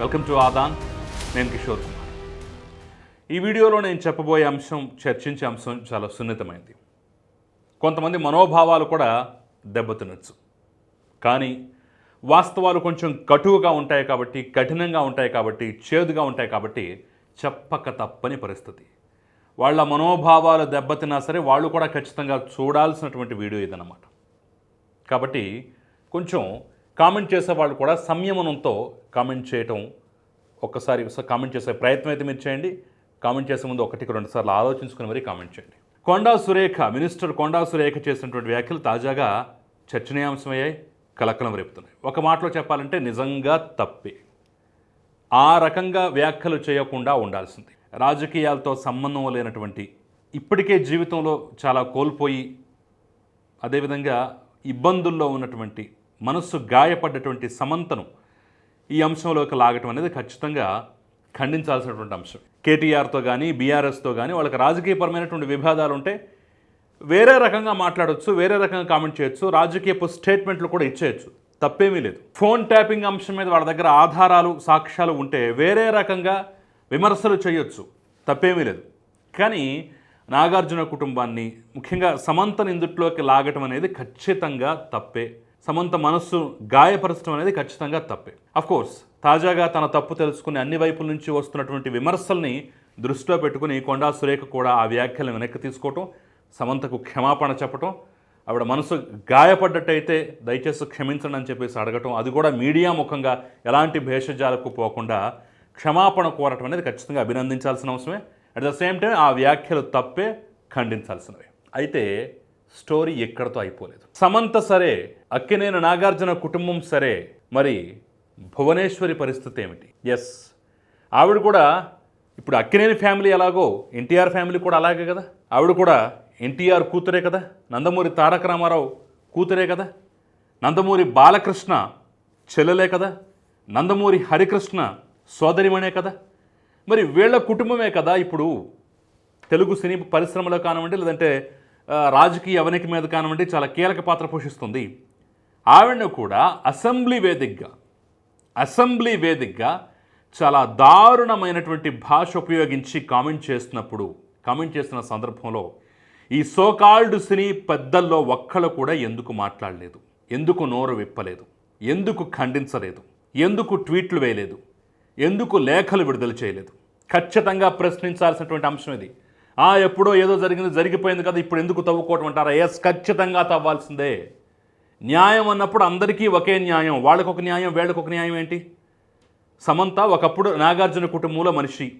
Welcome to Aadan. నేను కిషోర్ కుమార్. ఈ వీడియోలో నేను చెప్పబోయే అంశం చర్చించే అంశం చాలా సున్నితమైంది. కొంతమంది మనోభావాలు కూడా దెబ్బతినొచ్చు. కానీ వాస్తవాలు కొంచెం కటువుగా ఉంటాయి కాబట్టి కఠినంగా ఉంటాయి కాబట్టి చేదుగా ఉంటాయి కాబట్టి చెప్పక తప్పని పరిస్థితి. వాళ్ళ మనోభావాలు దెబ్బతిన్నా సరే వాళ్ళు కూడా ఖచ్చితంగా చూడాల్సినటువంటి వీడియో ఇదన్నమాట. కాబట్టి కొంచెం కామెంట్ చేసే వాళ్ళు కూడా సంయమనంతో కామెంట్ చేయటం ఒక్కసారి కామెంట్ చేసే ప్రయత్నం అయితే మీరు చేయండి. కామెంట్ చేసే ముందు ఒకటికి రెండు సార్లు ఆలోచించుకుని మరీ కామెంట్ చేయండి. కొండా సురేఖ మినిస్టర్ కొండా సురేఖ చేసినటువంటి వ్యాఖ్యలు తాజాగా చర్చనీయాంశమయ్యాయి కలకలం రేపుతున్నాయి. ఒక మాటలో చెప్పాలంటే నిజంగా తప్పే. ఆ రకంగా వ్యాఖ్యలు చేయకుండా ఉండాల్సింది. రాజకీయాలతో సంబంధం లేనటువంటి ఇప్పటికే జీవితంలో చాలా కోల్పోయి అదేవిధంగా ఇబ్బందుల్లో ఉన్నటువంటి మనస్సు గాయపడ్డటువంటి సమంతను ఈ అంశంలోకి లాగటం అనేది ఖచ్చితంగా ఖండించాల్సినటువంటి అంశం. కేటీఆర్తో కానీ బీఆర్ఎస్తో కానీ వాళ్ళకి రాజకీయపరమైనటువంటి విభేదాలు ఉంటే వేరే రకంగా మాట్లాడవచ్చు వేరే రకంగా కామెంట్ చేయొచ్చు రాజకీయపు స్టేట్మెంట్లు కూడా ఇచ్చేయచ్చు. తప్పేమీ లేదు. ఫోన్ ట్యాపింగ్ అంశం మీద వాళ్ళ దగ్గర ఆధారాలు సాక్ష్యాలు ఉంటే వేరే రకంగా విమర్శలు చేయొచ్చు. తప్పేమీ లేదు. కానీ నాగార్జున కుటుంబాన్ని ముఖ్యంగా సమంతని ఇందుట్లోకి లాగటం అనేది ఖచ్చితంగా తప్పే. సమంత మనస్సు గాయపరచడం అనేది ఖచ్చితంగా తప్పే. కోర్స్ తాజాగా తన తప్పు తెలుసుకుని అన్ని వైపుల నుంచి వస్తున్నటువంటి విమర్శల్ని దృష్టిలో పెట్టుకుని కొండా సురేఖ కూడా ఆ వ్యాఖ్యలను వెనక్కి తీసుకోవటం సమంతకు క్షమాపణ చెప్పటం ఆవిడ మనసు గాయపడ్డట్టయితే దయచేసి క్షమించండి అని చెప్పేసి అడగటం అది కూడా మీడియా ముఖంగా ఎలాంటి భేషజాలకు పోకుండా క్షమాపణ కోరటం అనేది ఖచ్చితంగా అభినందించాల్సిన అవసరమే. అట్ ద సేమ్ టైం ఆ వ్యాఖ్యలు తప్పే ఖండించాల్సినవి. అయితే స్టోరీ ఎక్కడితో అయిపోలేదు. సమంత సరే అక్కినేని నాగార్జున కుటుంబం సరే మరి భువనేశ్వరి పరిస్థితి ఏమిటి? ఎస్ ఆవిడ కూడా ఇప్పుడు అక్కినేని ఫ్యామిలీ ఎలాగో ఎన్టీఆర్ ఫ్యామిలీ కూడా అలాగే కదా? ఆవిడ కూడా ఎన్టీఆర్ కూతురే కదా? నందమూరి తారక రామారావు కూతురే కదా? నందమూరి బాలకృష్ణ చెల్లెలే కదా? నందమూరి హరికృష్ణ సోదరిమణే కదా? మరి వీళ్ళ కుటుంబమే కదా ఇప్పుడు తెలుగు సినీ పరిశ్రమలో కానివ్వండి లేదంటే రాజకీయ అవనికి మీద కానివ్వండి చాలా కీలక పాత్ర పోషిస్తుంది. ఆవిడను కూడా అసెంబ్లీ వేదికగా అసెంబ్లీ వేదికగా చాలా దారుణమైనటువంటి భాష ఉపయోగించి కామెంట్ చేస్తున్నప్పుడు కామెంట్ చేస్తున్న సందర్భంలో ఈ సోకాల్డ్ సినీ పెద్దల్లో ఒక్కళ్ళు కూడా ఎందుకు మాట్లాడలేదు? ఎందుకు నోరు విప్పలేదు? ఎందుకు ఖండించలేదు? ఎందుకు ట్వీట్లు వేయలేదు? ఎందుకు లేఖలు విడుదల చేయలేదు? ఖచ్చితంగా ప్రశ్నించాల్సినటువంటి అంశం ఇది. ఆ ఎప్పుడో ఏదో జరిగింది జరిగిపోయింది కదా ఇప్పుడు ఎందుకు తవ్వుకోవటం అంటారా? ఎస్ ఖచ్చితంగా తవ్వాల్సిందే. న్యాయం అన్నప్పుడు అందరికీ ఒకే న్యాయం. వాళ్ళకొక న్యాయం వీళ్ళకొక న్యాయం ఏంటి? సమంత ఒకప్పుడు నాగార్జున కుటుంబంలో మనిషి.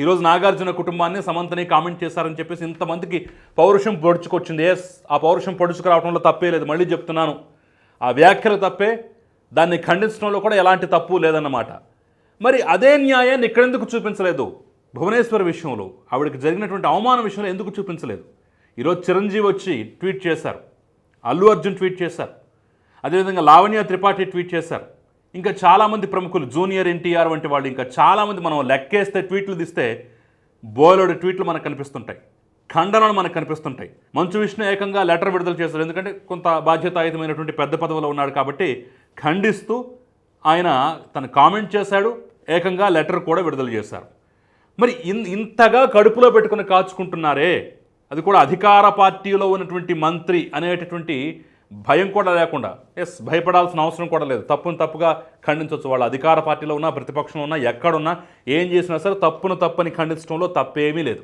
ఈరోజు నాగార్జున కుటుంబాన్ని సమంతని కామెంట్ చేశారని చెప్పేసి ఇంతమందికి పౌరుషం పొడుచుకొచ్చింది. ఎస్ ఆ పౌరుషం పొడుచుకురావడంలో తప్పే లేదు. మళ్ళీ చెప్తున్నాను. ఆ వ్యాఖ్యలు తప్పే. దాన్ని ఖండించడంలో కూడా ఎలాంటి తప్పు లేదన్నమాట. మరి అదే న్యాయాన్ని ఇక్కడెందుకు చూపించలేదు? భువనేశ్వర్ విషయంలో ఆవిడకి జరిగినటువంటి అవమానం విషయంలో ఎందుకు చూపించలేదు? ఈరోజు చిరంజీవి వచ్చి ట్వీట్ చేశారు. అల్లు అర్జున్ ట్వీట్ చేశారు. అదేవిధంగా లావణ్య త్రిపాఠి ట్వీట్ చేశారు. ఇంకా చాలామంది ప్రముఖులు జూనియర్ ఎన్టీఆర్ వంటి వాళ్ళు ఇంకా చాలామంది మనం లెక్కేస్తే ట్వీట్లు తీస్తే బోలెడు ట్వీట్లు మనకు కనిపిస్తుంటాయి. ఖండనలు మనకు కనిపిస్తుంటాయి. మంచు విష్ణు ఏకంగా లెటర్ విడుదల చేశారు. ఎందుకంటే కొంత బాధ్యతాయుతమైనటువంటి పెద్ద పదవిలో ఉన్నాడు కాబట్టి ఖండిస్తూ ఆయన తను కామెంట్ చేశాడు. ఏకంగా లెటర్ కూడా విడుదల చేశారు. మరి ఇన్ ఇంతగా కడుపులో పెట్టుకుని కాచుకుంటున్నారే? అది కూడా అధికార పార్టీలో ఉన్నటువంటి మంత్రి అనేటటువంటి భయం కూడా లేకుండా. ఎస్ భయపడాల్సిన అవసరం కూడా లేదు. తప్పును తప్పుగా ఖండించవచ్చు. వాళ్ళు అధికార పార్టీలో ఉన్నా ప్రతిపక్షంలో ఉన్నా ఎక్కడున్నా ఏం చేసినా సరే తప్పును తప్పని ఖండించడంలో తప్పేమీ లేదు.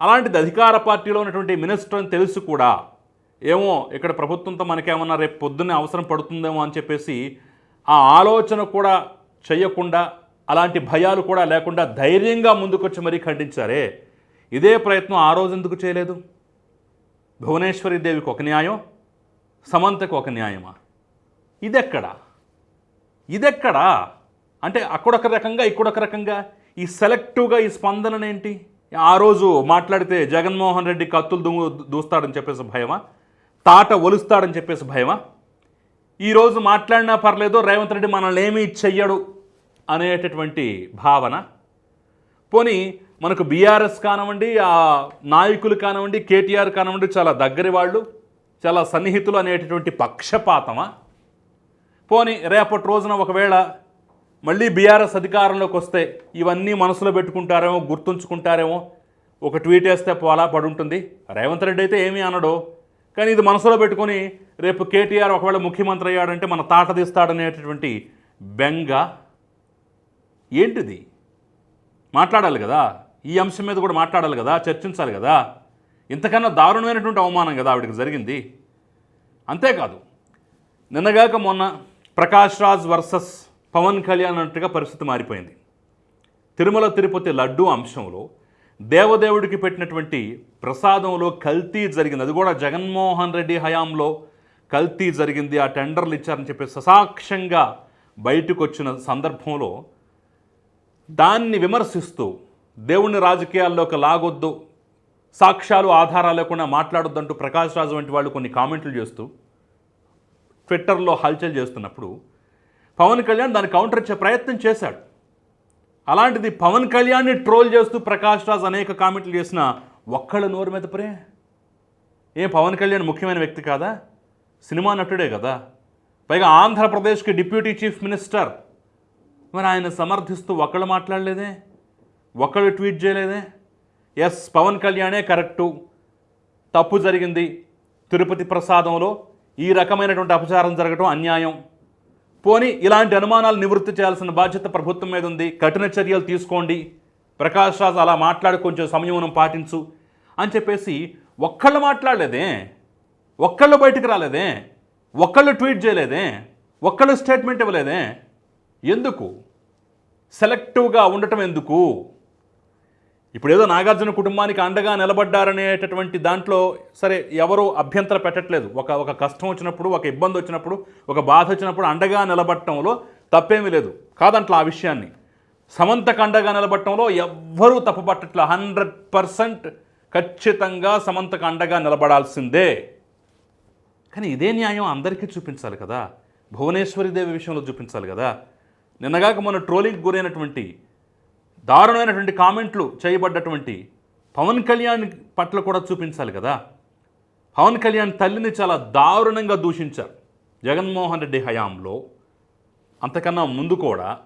అలాంటిది అధికార పార్టీలో ఉన్నటువంటి మినిస్టర్ అని తెలుసు కూడా. ఏమో ఇక్కడ ప్రభుత్వంతో మనకేమన్నా రేపు పొద్దున్నే అవసరం పడుతుందేమో అని చెప్పేసి ఆ ఆలోచన కూడా చేయకుండా అలాంటి భయాలు కూడా లేకుండా ధైర్యంగా ముందుకొచ్చి మరీ ఖండించారే. ఇదే ప్రయత్నం ఆ రోజు ఎందుకు చేయలేదు? భువనేశ్వరి దేవికి ఒక న్యాయం సమంతకు ఒక న్యాయమా? ఇదెక్కడా? ఇదెక్కడా? అంటే అక్కడొక రకంగా ఇక్కడొక రకంగా ఈ సెలెక్టివ్గా ఈ స్పందననేంటి? ఆ రోజు మాట్లాడితే జగన్మోహన్ రెడ్డి కత్తులు దూ దూస్తాడని చెప్పేసి భయమా? తాట ఒలుస్తాడని చెప్పేసి భయమా? ఈరోజు మాట్లాడినా పర్లేదు రేవంత్ రెడ్డి మనల్ని ఏమీ చెయ్యడు. అనేటటువంటి భావన. పోనీ మనకు బీఆర్ఎస్ కానివ్వండి ఆ నాయకులు కానివ్వండి కేటీఆర్ కానివ్వండి చాలా దగ్గరి వాళ్ళు చాలా సన్నిహితులు అనేటటువంటి పక్షపాతమా? పోనీ రేపటి రోజున ఒకవేళ మళ్ళీ బీఆర్ఎస్ అధికారంలోకి వస్తే ఇవన్నీ మనసులో పెట్టుకుంటారేమో గుర్తుంచుకుంటారేమో ఒక ట్వీట్ వేస్తే పోలా పడుంటుంది. రేవంత్ రెడ్డి అయితే ఏమీ అనడు. కానీ ఇది మనసులో పెట్టుకొని రేపు కేటీఆర్ ఒకవేళ ముఖ్యమంత్రి అయ్యాడంటే మన తాట తీస్తాడనేటటువంటి బెంగ ఏంటిది? మాట్లాడాలి కదా. ఈ అంశం మీద కూడా మాట్లాడాలి కదా చర్చించాలి కదా. ఇంతకన్నా దారుణమైనటువంటి అవమానం కదా ఆవిడకి జరిగింది. అంతేకాదు నిన్నగాక మొన్న ప్రకాష్ రాజ్ వర్సెస్ పవన్ కళ్యాణ్ అన్నట్టుగా పరిస్థితి మారిపోయింది. తిరుమల తిరుపతి లడ్డు అంశంలో దేవదేవుడికి పెట్టినటువంటి ప్రసాదంలో కల్తీ జరిగింది. అది కూడా జగన్మోహన్ రెడ్డి హయాంలో కల్తీ జరిగింది. ఆ టెండర్లు ఇచ్చారని చెప్పి ససాక్ష్యంగా బయటకు వచ్చిన సందర్భంలో దాన్ని విమర్శిస్తూ దేవుణ్ణి రాజకీయాల్లోకి లాగొద్దు సాక్ష్యాలు ఆధారాలు లేకుండా మాట్లాడొద్దంటూ ప్రకాష్ రాజు వంటి వాళ్ళు కొన్ని కామెంట్లు చేస్తూ ట్విట్టర్లో హల్చల్ చేస్తున్నప్పుడు పవన్ కళ్యాణ్ దాన్ని కౌంటర్ ఇచ్చే ప్రయత్నం చేశాడు. అలాంటిది పవన్ కళ్యాణ్ని ట్రోల్ చేస్తూ ప్రకాష్ రాజ్ అనేక కామెంట్లు చేసిన ఒక్కళ్ళ నోరు మెదపరే ఏం పవన్ కళ్యాణ్ ముఖ్యమైన వ్యక్తి కాదా? సినిమా నటుడే కదా. పైగా ఆంధ్రప్రదేశ్కి డిప్యూటీ చీఫ్ మినిస్టర్ మరి ఆయన సమర్థిస్తూ ఒక్కళ్ళు మాట్లాడలేదే? ఒక్కళ్ళు ట్వీట్ చేయలేదే? ఎస్ పవన్ కళ్యాణే కరెక్టు. తప్పు జరిగింది. తిరుపతి ప్రసాదంలో ఈ రకమైనటువంటి అపచారం జరగటం అన్యాయం. పోని ఇలాంటి అనుమానాలు నివృత్తి చేయాల్సిన బాధ్యత ప్రభుత్వం మీద ఉంది. కఠిన చర్యలు తీసుకోండి. ప్రకాష్ రాజ్ అలా మాట్లాడి కొంచెం సంయమనం పాటించు అని చెప్పేసి ఒక్కళ్ళు మాట్లాడలేదే? ఒక్కళ్ళు బయటకు రాలేదే? ఒక్కళ్ళు ట్వీట్ చేయలేదే? ఒక్కళ్ళు స్టేట్మెంట్ ఇవ్వలేదే? ఎందుకు? సెలెక్టివ్గా ఉండటం ఎందుకు? ఇప్పుడు ఏదో నాగార్జున కుటుంబానికి అండగా నిలబడ్డారనేటటువంటి దాంట్లో సరే ఎవరు అభ్యంతర పెట్టట్లేదు. ఒక ఒక కష్టం వచ్చినప్పుడు ఒక ఇబ్బంది వచ్చినప్పుడు ఒక బాధ వచ్చినప్పుడు అండగా నిలబడటంలో తప్పేమీ లేదు. కాదంట్లా ఆ విషయాన్ని. సమంతకు అండగా నిలబడటంలో ఎవ్వరూ తప్పుపట్టట్ల. హండ్రెడ్ పర్సెంట్ ఖచ్చితంగా సమంతకు అండగా నిలబడాల్సిందే. కానీ ఇదే న్యాయం అందరికీ చూపించాలి కదా. భువనేశ్వరి దేవి విషయంలో చూపించాలి కదా. నిన్నగాక మొన్న ట్రోలింగ్ గురైనటువంటి దారుణమైనటువంటి కామెంట్లు చేయబడ్డటువంటి పవన్ కళ్యాణ్ పట్ల కూడా చూపించాలి కదా. పవన్ కళ్యాణ్ తల్లిని చాలా దారుణంగా దూషించారు. జగన్మోహన్ రెడ్డి హయాంలో. అంతకన్నా ముందు కూడా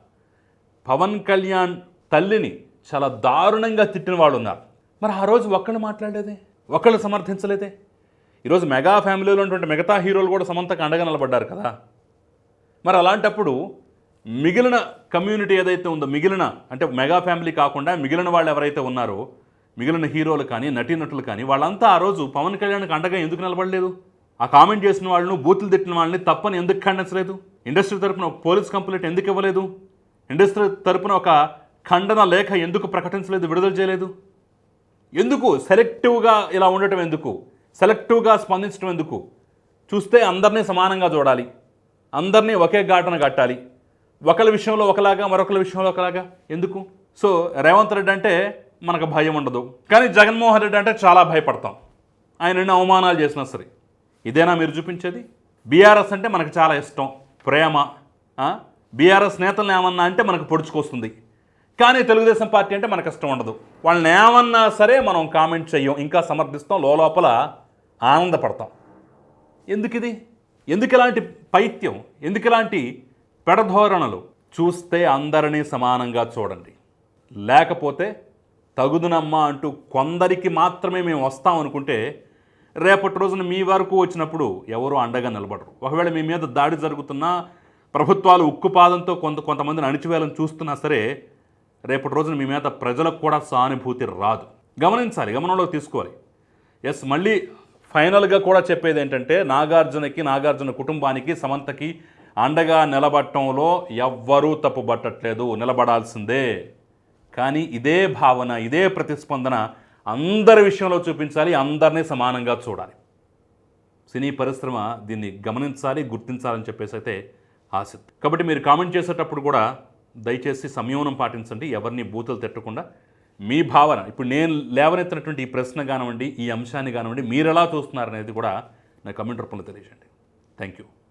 పవన్ కళ్యాణ్ తల్లిని చాలా దారుణంగా తిట్టిన వాళ్ళు ఉన్నారు. మరి ఆ రోజు ఒక్కళ్ళు మాట్లాడలేదే? ఒక్కళ్ళు సమర్థించలేదే? ఈరోజు మెగా ఫ్యామిలీలో ఉన్నటువంటి మిగతా హీరోలు కూడా సమంతకు అండగా నిలబడ్డారు కదా. మరి అలాంటప్పుడు మిగిలిన కమ్యూనిటీ ఏదైతే ఉందో మిగిలిన అంటే మెగా ఫ్యామిలీ కాకుండా మిగిలిన వాళ్ళు ఎవరైతే ఉన్నారో మిగిలిన హీరోలు కానీ నటీనటులు కానీ వాళ్ళంతా ఆ రోజు పవన్ కళ్యాణ్కి అండగా ఎందుకు నిలబడలేదు? ఆ కామెంట్ చేసిన వాళ్ళను బూతులు తిట్టిన వాళ్ళని తప్పని ఎందుకు ఖండించలేదు ఇండస్ట్రీ తరపున పోలీస్ కంప్లైంట్ ఎందుకు ఇవ్వలేదు? ఇండస్ట్రీ తరపున ఒక ఖండన లేఖ ఎందుకు ప్రకటించలేదు విడుదల చేయలేదు? ఎందుకు సెలెక్టివ్గా ఇలా ఉండటం ఎందుకు? సెలెక్టివ్గా స్పందించడం ఎందుకు? చూస్తే అందరినీ సమానంగా చూడాలి. అందరినీ ఒకే ఘాటన కట్టాలి. ఒకరి విషయంలో ఒకలాగా మరొకరి విషయంలో ఒకలాగా? ఎందుకు? సో రేవంత్ రెడ్డి అంటే మనకు భయం ఉండదు. కానీ జగన్మోహన్ రెడ్డి అంటే చాలా భయపడతాం. ఆయన ఎన్ని అవమానాలు చేసినా సరే. ఇదేనా మీరు చూపించేది? బీఆర్ఎస్ అంటే మనకు చాలా ఇష్టం. ప్రేమ. బీఆర్ఎస్ నేతలను ఏమన్నా అంటే మనకు పొడుచుకొస్తుంది. కానీ తెలుగుదేశం పార్టీ అంటే మనకు ఇష్టం ఉండదు. వాళ్ళని ఏమన్నా సరే మనం కామెంట్ చెయ్యం. ఇంకా సమర్థిస్తాం. లోపల ఆనందపడతాం. ఎందుకు ఇది ఎందుకు ఇలాంటి పైత్యం? ఎందుకు ఇలాంటి పెడధోరణలు చూస్తే అందరినీ సమానంగా చూడండి. లేకపోతే తగుదునమ్మా అంటూ కొందరికి మాత్రమే మేము వస్తాం అనుకుంటే రేపటి రోజున మీ వరకు వచ్చినప్పుడు ఎవరు అండగా నిలబడరు. ఒకవేళ మీ మీద దాడి జరుగుతున్నా ప్రభుత్వాలు ఉక్కుపాదంతో కొంత కొంతమందిని అణిచివేయాలని చూస్తున్నా సరే రేపటి రోజున మీ మీద ప్రజలకు కూడా సానుభూతి రాదు. గమనించాలి గమనంలో తీసుకోవాలి. ఎస్ మళ్ళీ ఫైనల్గా కూడా చెప్పేది ఏంటంటే నాగార్జునకి నాగార్జున కుటుంబానికి సమంతకి అండగా నిలబడటంలో ఎవ్వరూ తప్పుబట్టట్లేదు నిలబడాల్సిందే. కానీ ఇదే భావన ఇదే ప్రతిస్పందన అందరి విషయంలో చూపించాలి అందరినీ సమానంగా చూడాలి. సినీ పరిశ్రమ దీన్ని గమనించాలి గుర్తించాలని చెప్పేసి అయితే ఆశ. కాబట్టి మీరు కామెంట్ చేసేటప్పుడు కూడా దయచేసి సంయమనం పాటించండి ఎవరిని బూతులు తిట్టకుండా. మీ భావన ఇప్పుడు నేను లేవనెత్తినటువంటి ఈ ప్రశ్న కానివ్వండి ఈ అంశాన్ని కానివ్వండి మీరు ఎలా చూస్తున్నారనేది కూడా నా కమెంట్ రూపంలో తెలియజేయండి. Thank you